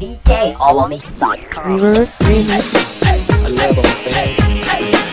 DJAllMix.com. Remix. Remix. I love all fans.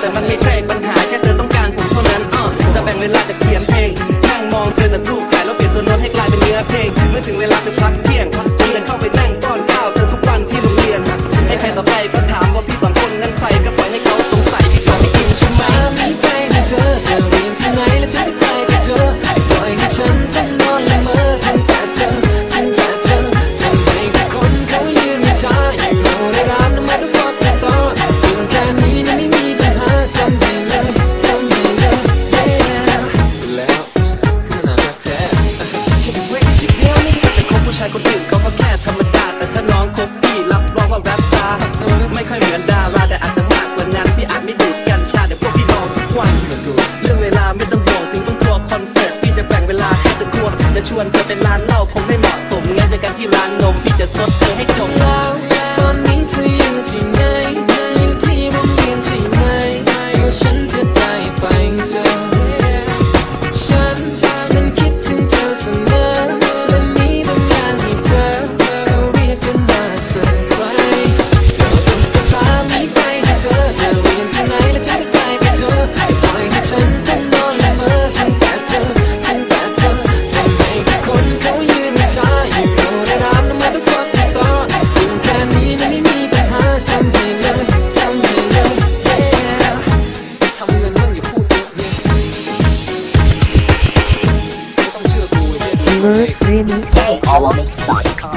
แต่มันไม่ ก็แค่ธรรมดา แต่ถ้าน้องคบพี่รับรองว่าแรปตาไม่ค่อยเหมือนดาราแต่อาจจะมากกว่านั้นพี่อาจไม่ดูดกันชาแต่พวกพี่น้องทุกวันเรื่องเวลาไม่ต้องห่วงถึงต้องกลัวคอนเสิร์ตพี่จะแบ่งเวลาให้ตะควรจะชวนเธอไปร้าน remix of All Mix.com.